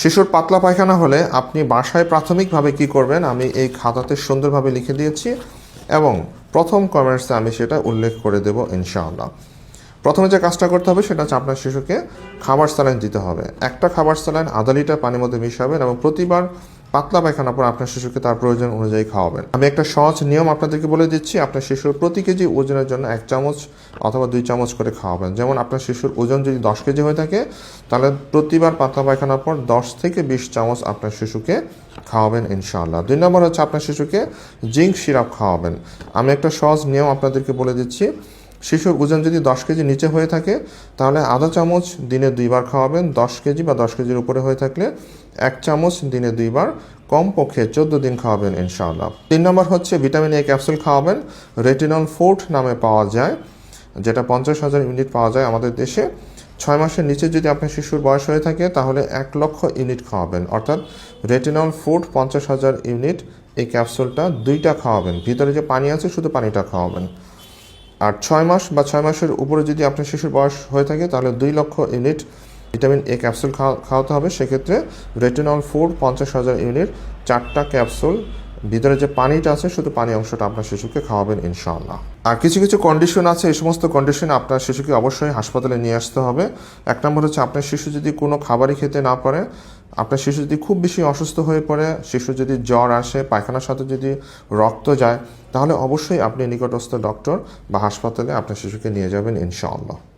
শিশুর পাতলা পায়খানা হলে আপনি বাসায় প্রাথমিকভাবে কি করবেন? আমি এই খাতাতে সুন্দরভাবে লিখে দিয়েছি এবং প্রথম কমেন্টসে আমি সেটা উল্লেখ করে দেব ইনশাআল্লাহ। প্রথমে যে কাজটা করতে হবে সেটা হচ্ছে আপনার শিশুকে খাবার স্যালাইন দিতে হবে। একটা খাবার স্যালাইন আধা লিটার পানির মধ্যে মিশাবেন এবং প্রতিবার পাতলা পায়খানা পর আপনার শিশুকে তার প্রয়োজন অনুযায়ী খাওয়াবেন। আমি একটা সহজ নিয়ম আপনাদেরকে বলে দিচ্ছি, আপনার শিশুর প্রতি কেজি ওজনের জন্য এক চামচ অথবা দুই চামচ করে খাওয়াবেন। যেমন আপনার শিশুর ওজন যদি দশ কেজি হয়ে থাকে, তাহলে প্রতিবার পাতলা পায়খানার পর দশ থেকে বিশ চামচ আপনার শিশুকে খাওয়াবেন ইনশাআল্লাহ। দুই নম্বর হচ্ছে আপনার শিশুকে জিঙ্ক সিরাপ খাওয়াবেন। আমি একটা সহজ নিয়ম আপনাদেরকে বলে দিচ্ছি শিশুর ওজন যদি দশ কেজি নিচে হয়ে থাকে, তাহলে আধা চামচ দিনে দুইবার খাওয়াবেন। দশ কেজি বা দশ কেজির উপরে হয়ে থাকলে এক চামচ দিনে দুইবার, কমপক্ষে চোদ্দ দিন খাওয়াবেন ইনশাআল্লাহ। তিন নম্বর হচ্ছে ভিটামিন এ ক্যাপসুল খাওয়াবেন। রেটিনল ফোর্ট নামে পাওয়া যায়, যেটা পঞ্চাশ হাজার ইউনিট পাওয়া যায় আমাদের দেশে। ছয় মাসের নিচে যদি আপনার শিশুর বয়স হয়ে থাকে, তাহলে এক লক্ষ ইউনিট খাওয়াবেন। অর্থাৎ রেটিনল ফুড পঞ্চাশ হাজার ইউনিট এই ক্যাপসুলটা দুইটা খাওয়াবেন। ভিতরে যে পানি আছে, শুধু পানিটা খাওয়াবেন। আর ছয় মাস বা ছয় মাসের উপরে যদি আপনার শিশুর বয়স হয়ে থাকে, তাহলে দুই লক্ষ ইউনিট ভিটামিন এ ক্যাপসুল খাওয়াতে হবে। সেক্ষেত্রে রেটিনল ফুড পঞ্চাশ হাজার ইউনিট চারটা ক্যাপসুল। ভিতরে যে পানিটা আছে, শুধু পানি অংশটা আপনার শিশুকে খাওয়াবেন ইনশাআল্লাহ। আর কিছু কিছু কন্ডিশন আছে। এই সমস্ত কন্ডিশন আপনার শিশুকে অবশ্যই হাসপাতালে নিয়ে আসতে হবে। এক নম্বর হচ্ছে, আপনার শিশু যদি কোনো খাবারই খেতে না পারে আপনার শিশু যদি খুব বেশি অসুস্থ হয়ে পড়ে শিশু যদি জ্বর আসে, পায়খানার সাথে যদি রক্ত যায়, তাহলে অবশ্যই আপনি নিকটস্থ ডক্টর বা হাসপাতালে আপনার শিশুকে নিয়ে যাবেন ইনশাআল্লাহ।